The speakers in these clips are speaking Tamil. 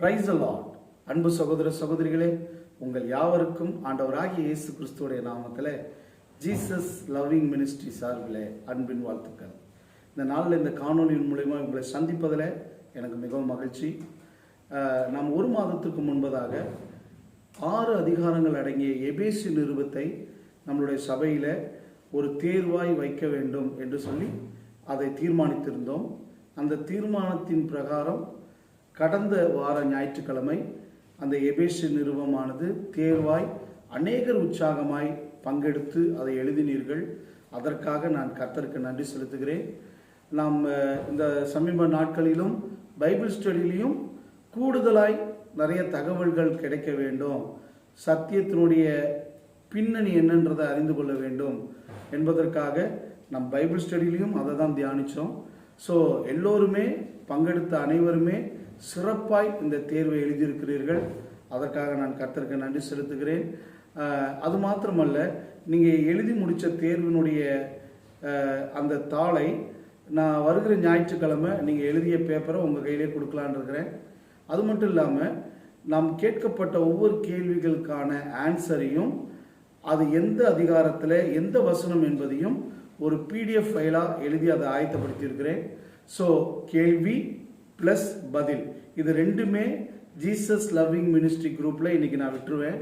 பிரைஸ் லார்ட் அன்பு சகோதர சகோதரிகளே உங்கள் யாவருக்கும் ஆண்டவராகிய இயேசு கிறிஸ்துவோடைய நாமத்தில் ஜீசஸ் லவ்விங் மினிஸ்ட்ரி சார்பில் அன்பின் வாழ்த்துக்கள். இந்த நாளில் இந்த காணொலியின் மூலயமா உங்களை சந்திப்பதில் எனக்கு மிகவும் மகிழ்ச்சி. நாம் ஒரு மாதத்துக்கு முன்பதாக ஆறு அதிகாரங்கள் அடங்கிய எபேசி நிறுவத்தை நம்மளுடைய சபையில் ஒரு தேர்வாய் வைக்க வேண்டும் என்று சொல்லி அதை தீர்மானித்திருந்தோம். அந்த தீர்மானத்தின் பிரகாரம் கடந்த வார ஞாயிற்றுக்கிழமை அந்த எபேசு நிறுவமானது தேர்வாய் அநேகர் உற்சாகமாய் பங்கெடுத்து அதை எழுதினீர்கள். அதற்காக நான் கர்த்தருக்கு நன்றி செலுத்துகிறேன். நாம் இந்த சமீப நாட்களிலும் பைபிள் ஸ்டடியிலையும் கூடுதலாய் நிறைய தகவல்கள் கிடைக்க வேண்டும். சத்தியத்தினுடைய பின்னணி என்னன்றதை அறிந்து கொள்ள வேண்டும். என்பதற்காக நம் பைபிள் ஸ்டடியிலையும் அதை தான் தியானித்தோம் ஸோ எல்லோருமே பங்கெடுத்த அனைவருமே சிறப்பாய் இந்த தேர்வை எழுதியிருக்கிறீர்கள். அதற்காக நான் கர்த்தருக்கு நன்றி செலுத்துகிறேன். அது மாத்திரமல்ல நீங்கள் எழுதி முடித்த தேர்வினுடைய அந்த தாளை நான் வருகிற ஞாயிற்றுக்கிழமை நீங்கள் எழுதிய பேப்பரை உங்கள் கையிலே கொடுக்கலான்னு இருக்கிறேன். அது மட்டும் இல்லாமல் நாம் கேட்கப்பட்ட ஒவ்வொரு கேள்விகளுக்கான ஆன்சரையும் அது எந்த அதிகாரத்தில் எந்த வசனம் என்பதையும் ஒரு பிடிஎஃப் ஃபைலாக எழுதி அதை ஆயத்தப்படுத்தியிருக்கிறேன். ஸோ கேள்வி ப்ளஸ் பதில். இது ரெண்டுமே ஜீசஸ் லவ்விங் மினிஸ்ட்ரி குரூப்பில் இன்றைக்கி நான் விட்டுருவேன்.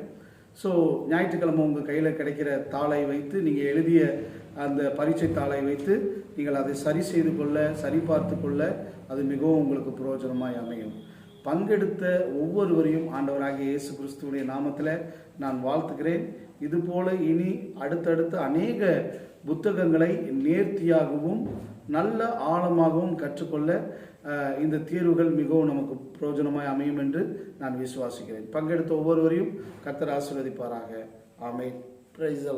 ஸோ ஞாயிற்றுக்கிழமை உங்கள் கையில் கிடைக்கிற தாளை வைத்து நீங்கள் எழுதிய அந்த பரீட்சை தாளை வைத்து நீங்கள் அதை சரி செய்து கொள்ள சரிபார்த்து கொள்ள அது மிகவும் உங்களுக்கு பிரயோஜனமாய் அமையும். பங்கெடுத்த ஒவ்வொருவரையும் ஆண்டவராகிய இயேசு கிறிஸ்துவனுடைய நாமத்தில் நான் வாழ்த்துகிறேன். இதுபோல இனி அடுத்தடுத்த அநேக புத்தகங்களை நேர்த்தியாகவும் நல்ல ஆழமாகவும் கற்றுக்கொள்ள இந்த தீர்வுகள் மிகவும் நமக்கு பிரயோஜனமாய் அமையும் என்று நான் விசுவாசிக்கிறேன். பங்கெடுத்த ஒவ்வொருவரையும் கத்தர் ஆசீர்வதிப்பாராக. ஆமென். Price the